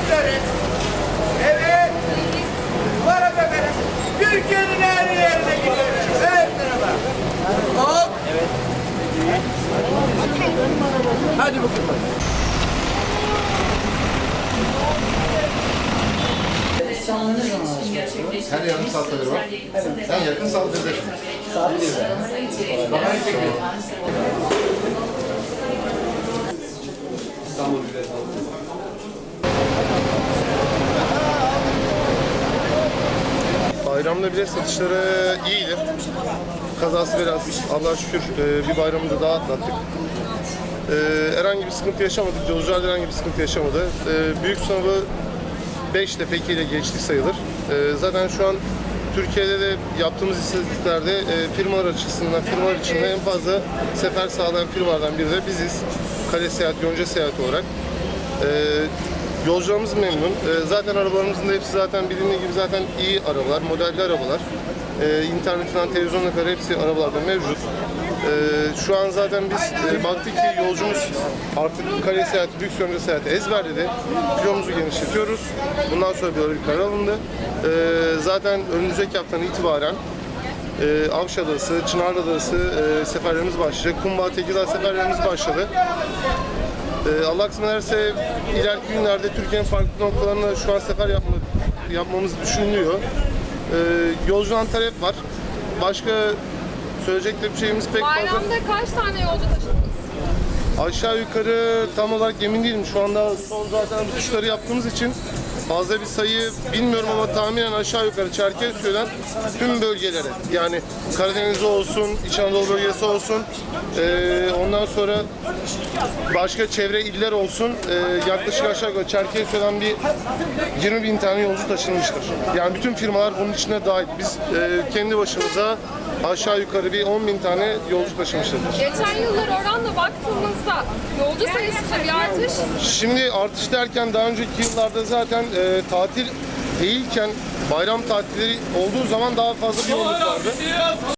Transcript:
gösteririz. Evet. Para da veririz. Türkiye'nin her yerine gideriz. Evet merhaba. Hop. Evet. Hadi bakalım. Her yarım saatte bir var. Sen yakın saatte bir. Saat bir. Bakan çekiyor. İstanbul Üniversitesi. Bayramda bilet satışları iyidir. Kazası biraz Allah'a şükür e, bir bayramı da daha atlattık. E, herhangi bir sıkıntı yaşamadık. Yolcular herhangi bir sıkıntı yaşamadı. E, büyük sınavı 5 ile peki ile geçti sayılır. E, zaten şu an Türkiye'de de yaptığımız istatistiklerde e, firmalar açısından, firmalar içinde en fazla sefer sağlayan firmalardan biri de biziz. Kale Seyahat, Yonca Seyahat olarak. E, Yolcularımız memnun. Ee, zaten arabalarımızın da hepsi zaten bilindiği gibi zaten iyi arabalar, modelli arabalar. Ee, internetinden televizyona kadar hepsi arabalarda mevcut. Ee, şu an zaten biz e, baktık ki yolcumuz artık kale seyahati, büyük yonca seyahati ezberledi. Kilomuzu genişletiyoruz. Bundan sonra böyle bir karar alındı. Ee, zaten önümüzdeki haftadan itibaren e, Avşa Adası, Çınarlı Adası e, seferlerimiz başlayacak. Kumbağ Tekirdağ seferlerimiz başladı. Ee, Allah kısmet ederse ileriki günlerde Türkiye'nin farklı noktalarına şu an sefer yapma, yapmamız düşünülüyor. Ee, yolcudan talep var. Başka söyleyecek de bir şeyimiz pek fazla. Bayramda kaç tane yolcu taşıdınız? Aşağı yukarı tam olarak emin değilim. Şu anda son zaten uçuşları yaptığımız için fazla bir sayı bilmiyorum ama tahminen aşağı yukarı Çerkezköy'den tüm bölgelere yani Karadeniz olsun, İç Anadolu bölgesi olsun eee, ondan sonra başka çevre iller olsun eee, yaklaşık aşağı yukarı Çerkezköy'den bir 20 bin tane yolcu taşınmıştır. Yani bütün firmalar bunun içine dahil. Biz eee, kendi başımıza aşağı yukarı bir 10 bin tane yolcu taşımışızdır. Geçen yıllar oranla baktığımızda yolcu sayısında bir artış Şimdi artış derken daha önceki yıllarda zaten e, tatil değilken bayram tatilleri olduğu zaman daha fazla bir yoğunluk vardı.